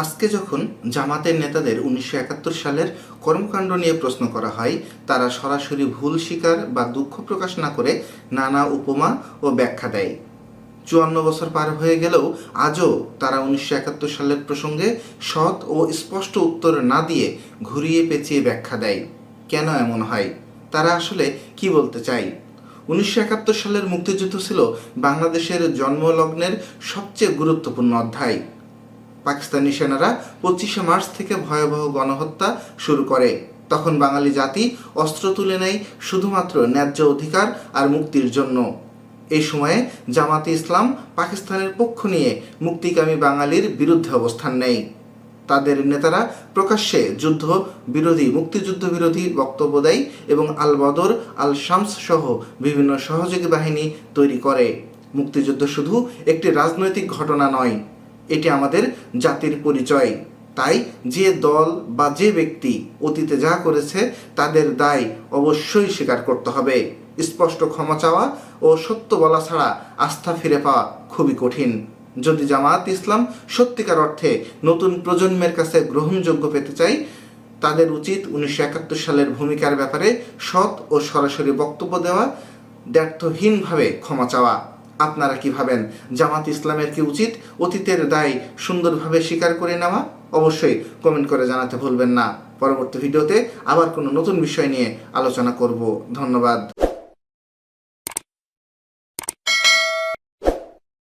আজকে যখন জামাতের নেতাদের উনিশশো একাত্তর সালের কর্মকাণ্ড নিয়ে প্রশ্ন করা হয়, তারা সরাসরি ভুল স্বীকার বা দুঃখ প্রকাশ না করে নানা উপমা ও ব্যাখ্যা দেয়। চুয়ান্ন বছর পার হয়ে গেলেও আজও তারা উনিশশো একাত্তর সালের প্রসঙ্গে সৎ ও স্পষ্ট উত্তর না দিয়ে ঘুরিয়ে পেঁচিয়ে ব্যাখ্যা দেয়। কেন এমন হয়? তারা আসলে কি বলতে চায়? উনিশশো একাত্তর সালের মুক্তিযুদ্ধ ছিল বাংলাদেশের জন্মলগ্নের সবচেয়ে গুরুত্বপূর্ণ অধ্যায়। পাকিস্তানি সেনারা পঁচিশে মার্চ থেকে ভয়াবহ গণহত্যা শুরু করে। তখন বাঙালি জাতি অস্ত্র তুলে নেয় শুধুমাত্র ন্যায্য অধিকার আর মুক্তির জন্য। এই সময়ে জামাতে ইসলাম পাকিস্তানের পক্ষ নিয়ে মুক্তিকামী বাঙালির বিরুদ্ধে অবস্থান নেয়। তাদের নেতারা প্রকাশ্যে যুদ্ধ, বিরোধী, মুক্তিযুদ্ধ বিরোধী বক্তব্য দেয় এবং আল বদর আল শামস সহ বিভিন্ন সহযোগী বাহিনী তৈরি করে। মুক্তিযুদ্ধ শুধু একটি রাজনৈতিক ঘটনা নয় এটি আমাদের জাতির পরিচয়। তাই যে দল বা যে ব্যক্তি অতীতে যা করেছে, তাদের দায় অবশ্যই স্বীকার করতে হবে। স্পষ্ট ক্ষমা চাওয়া ও সত্য বলা ছাড়া আস্থা ফিরে পাওয়া খুবই কঠিন। যদি জামায়াত ইসলাম সত্যিকার অর্থে নতুন প্রজন্মের কাছে গ্রহণযোগ্য পেতে চাই তাদের উচিত উনিশশো একাত্তর সালের ভূমিকার ব্যাপারে সৎ ও সরাসরি বক্তব্য দেওয়া, দ্ব্যর্থহীনভাবে ক্ষমা চাওয়া। আপনারা কি ভাবেন? জামাত ইসলামের কি উচিত অতীতের দায় সুন্দরভাবে স্বীকার করে নেওয়া? অবশ্যই কমেন্ট করে জানাতে ভুলবেন না। পরবর্তী ভিডিওতে আবার কোনো নতুন বিষয় নিয়ে আলোচনা করব। ধন্যবাদ।